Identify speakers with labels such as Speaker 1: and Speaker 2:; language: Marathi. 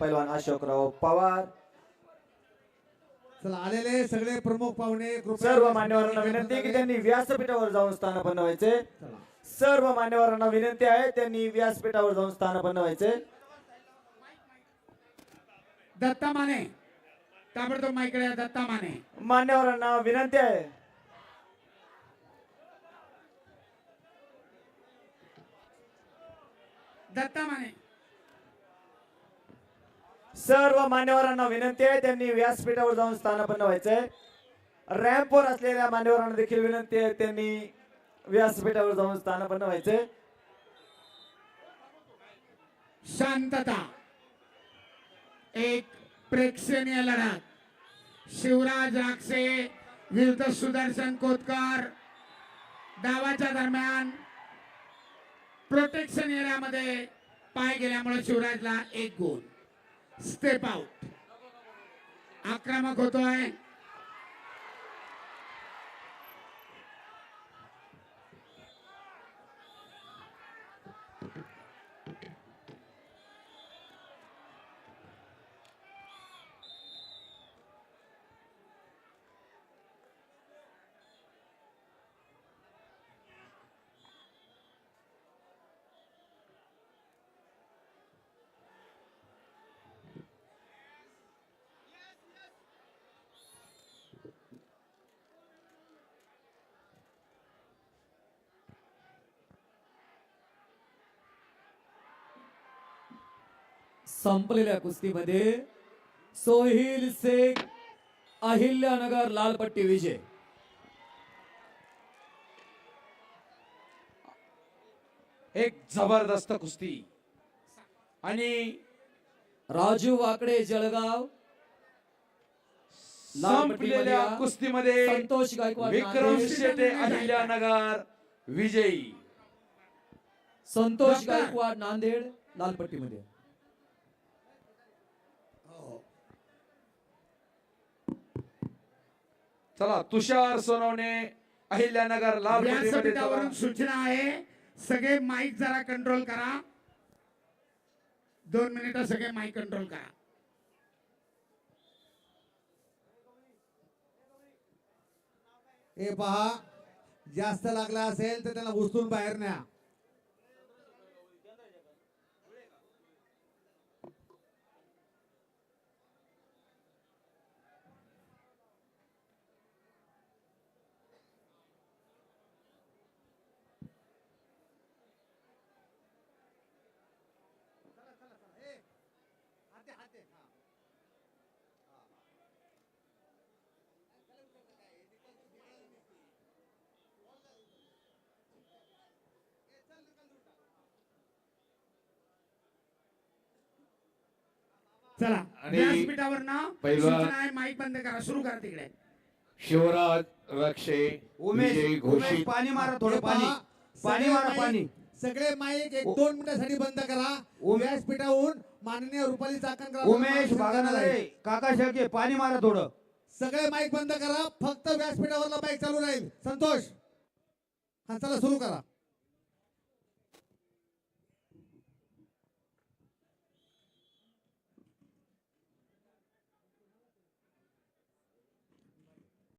Speaker 1: पैलवान अशोकराव पवार.
Speaker 2: चला आलेले सगळे प्रमुख पाहुणे
Speaker 1: सर्व मान्यवरांना विनंती आहे की त्यांनी व्यासपीठावर जाऊन स्थान
Speaker 2: चला.
Speaker 1: सर्व मान्यवरांना विनंती आहे त्यांनी व्यासपीठावर जाऊन स्थान व्हायचे
Speaker 3: दत्ता माने. ताबडतोब माईकडे दत्ता माने.
Speaker 1: मान्यवरांना विनंती आहे.
Speaker 3: दत्ता माने.
Speaker 1: सर्व मान्यवरांना विनंती आहे त्यांनी व्यासपीठावर जाऊन स्थानापन्न व्हायचंय. रॅम्पवर असलेल्या मान्यवरांना देखील विनंती आहे त्यांनी व्यासपीठावर जाऊन स्थानापन्न व्हायचंय.
Speaker 3: शांतता एक प्रेक्षणीय लढत. शिवराज राक्षे विरुद्ध सुदर्शन कोतकर. डावाच्या दरम्यान प्रोटेक्शन एरियामध्ये पाय गेल्यामुळे शिवराजला एक गोल step out. Akrama Gotoy.
Speaker 4: संपलेल्या कुस्तीमध्ये सोहिल शेख अहिल्यानगर लालपट्टी विजय.
Speaker 5: एक जबरदस्त कुस्ती. आणि
Speaker 4: राजू वाकडे जळगाव
Speaker 5: संपलेल्या कुस्तीमध्ये
Speaker 4: संतोष गायकवाड
Speaker 5: विक्रम. शेटे अहिल्यानगर विजयी
Speaker 4: संतोष. गायकवाड नांदेड लालपट्टीमध्ये
Speaker 5: चला तुषार सोनवणे अहिल्यानगर लाल.
Speaker 3: व्यासपीठावरून सूचना आहे सगळे माईक जरा कंट्रोल करा दोन मिनिटं सगळे माईक कंट्रोल करा
Speaker 2: हे पहा जास्त लागला असेल तर त्याला उचलून बाहेर न्या.
Speaker 3: चला
Speaker 6: आणि
Speaker 3: व्यासपीठावर ना
Speaker 6: पहिलवान-
Speaker 3: सूचना आहे माईक बंद करा सुरू करा तिकडे.
Speaker 6: शिवराज रक्षे
Speaker 7: उमेश
Speaker 6: विजयी
Speaker 7: उमेश
Speaker 6: घोषित.
Speaker 7: पाणी मारा
Speaker 2: हे
Speaker 7: थोडं पाणी
Speaker 2: पहा,
Speaker 7: पाणी.
Speaker 2: सगळे
Speaker 7: मारा
Speaker 2: माईक-
Speaker 7: पाणी.
Speaker 2: सगळे माईक एक दोन मिनिटासाठी बंद करा.
Speaker 7: उमे-
Speaker 2: व्यासपीठाहून माननीय रुपाली चाकणकर
Speaker 7: उमेश भागानगर काका शेळके पाणी मारा थोडं.
Speaker 2: सगळे माईक बंद करा. फक्त व्यासपीठावरला माईक चालू राहील. संतोष. हा चला सुरू करा.